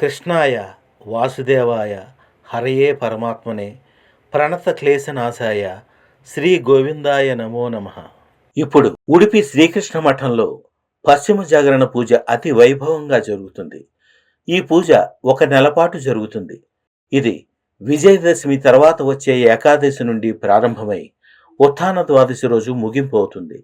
కృష్ణాయ వాసుదేవాయ హరయే పరమాత్మనే ప్రణత క్లేశనాశాయ శ్రీ గోవిందాయ నమో నమ. ఇప్పుడు ఉడిపి శ్రీకృష్ణ మఠంలో పశ్చిమ జాగరణ పూజ అతి వైభవంగా జరుగుతుంది. ఈ పూజ ఒక నెలపాటు జరుగుతుంది. ఇది విజయదశమి తర్వాత వచ్చే ఏకాదశి నుండి ప్రారంభమై ఉత్థాన ద్వాదశి రోజు ముగింపు అవుతుంది.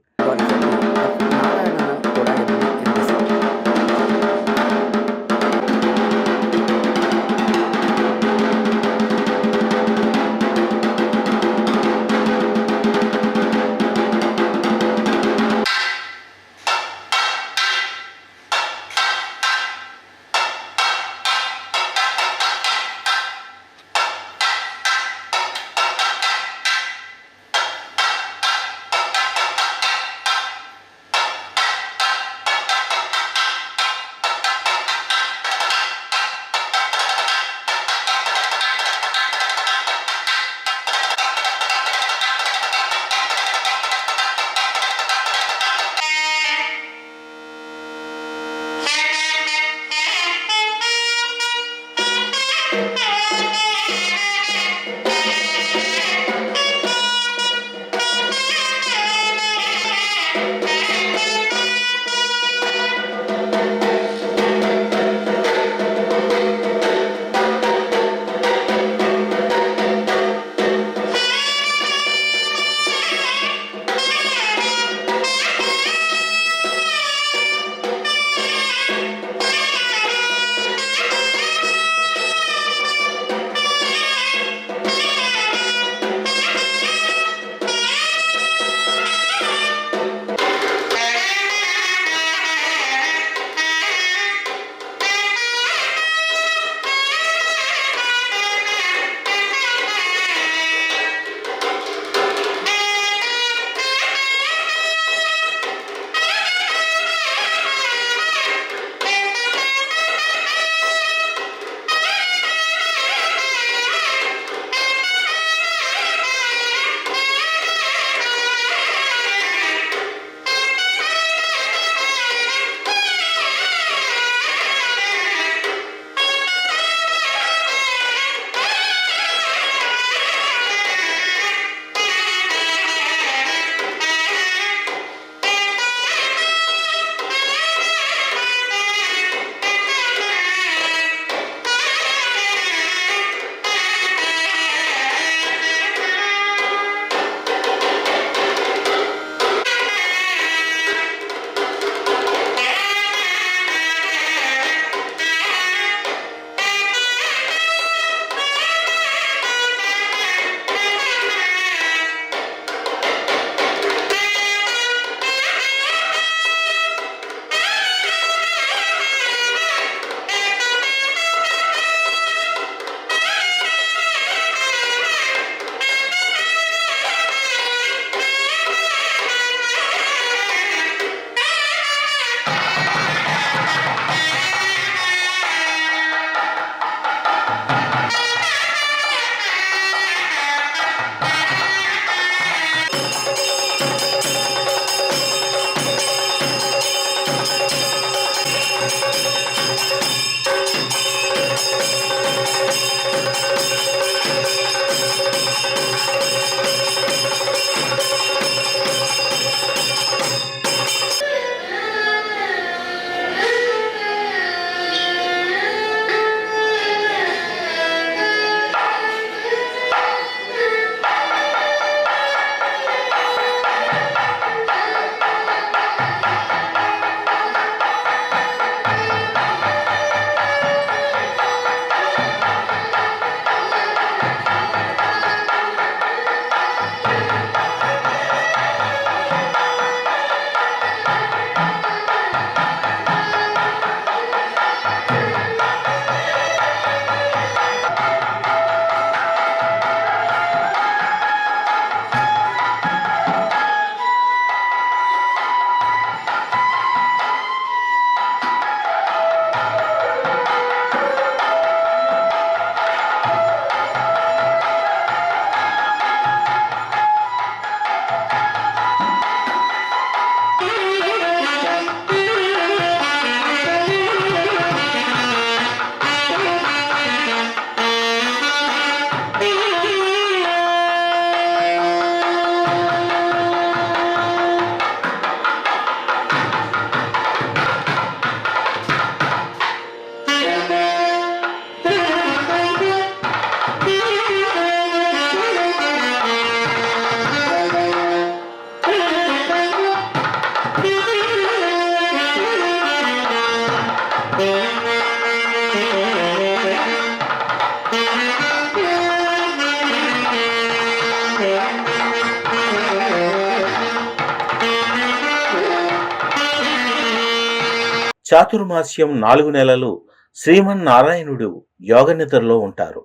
చాతుర్మాస్యం నాలుగు నెలలు శ్రీమన్నారాయణుడు యోగ నిద్రలో ఉంటారు.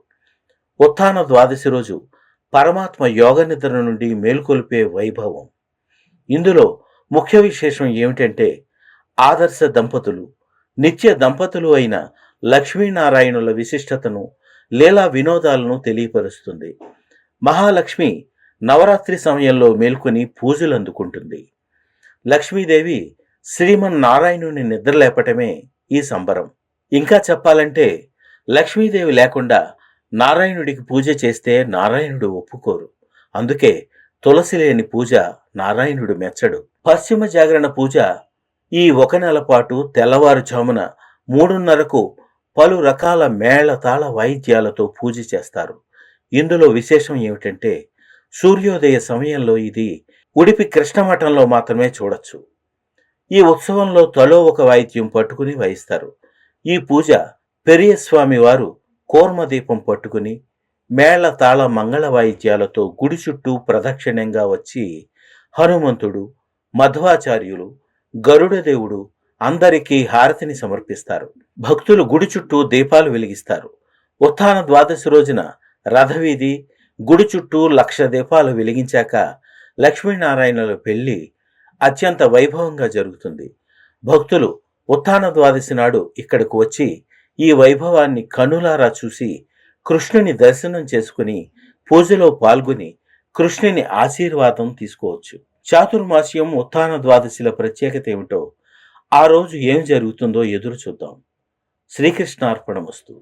ఉత్థాన ద్వాదశి రోజు పరమాత్మ యోగ నిద్ర నుండి మేల్కొల్పే వైభవం. ఇందులో ముఖ్య విశేషం ఏమిటంటే ఆదర్శ దంపతులు నిత్య దంపతులు అయిన లక్ష్మీనారాయణుల విశిష్టతను లీలా వినోదాలను తెలియపరుస్తుంది. మహాలక్ష్మి నవరాత్రి సమయంలో మేల్కొని పూజలు అందుకుంటుంది లక్ష్మీదేవి శ్రీమన్నారాయణుని నిద్రలేపటమే ఈ సంబరం. ఇంకా చెప్పాలంటే లక్ష్మీదేవి లేకుండా నారాయణుడికి పూజ చేస్తే నారాయణుడు ఒప్పుకోరు. అందుకే తులసి లేని పూజ నారాయణుడు మెచ్చడు. పశ్చిమ జాగరణ పూజ ఈ ఒక నెల పాటు తెల్లవారుజామున మూడున్నరకు పలు రకాల మేళ తాళ వాయిద్యాలతో పూజ చేస్తారు. ఇందులో విశేషం ఏమిటంటే సూర్యోదయ సమయంలో ఇది ఉడిపి కృష్ణమఠంలో మాత్రమే చూడొచ్చు. ఈ ఉత్సవంలో తలో ఒక వాయిద్యం పట్టుకుని వాయిస్తారు ఈ పూజ పెరియస్వామి వారు కోర్మదీపం పట్టుకుని మేళ తాళ మంగళ వాయిద్యాలతో గుడి చుట్టూ ప్రదక్షిణంగా వచ్చి హనుమంతుడు మధ్వాచార్యులు గరుడదేవుడు అందరికీ హారతిని సమర్పిస్తారు. భక్తులు గుడి చుట్టూ దీపాలు వెలిగిస్తారు. ఉత్థాన ద్వాదశి రోజున రథవీధి గుడి చుట్టూ లక్ష దీపాలు వెలిగించాక లక్ష్మీనారాయణలు పెళ్ళి అత్యంత వైభవంగా జరుగుతుంది. భక్తులు ఉత్థాన ద్వాదశి నాడు ఇక్కడకు వచ్చి ఈ వైభవాన్ని కనులారా చూసి కృష్ణుని దర్శనం చేసుకుని పూజలో పాల్గొని కృష్ణుని ఆశీర్వాదం తీసుకోవచ్చు. చాతుర్మాస్యం ఉత్థాన ద్వాదశిల ప్రత్యేకత ఏమిటో ఆ రోజు ఏం జరుగుతుందో ఎదురు చూద్దాం. శ్రీకృష్ణార్పణమస్తు.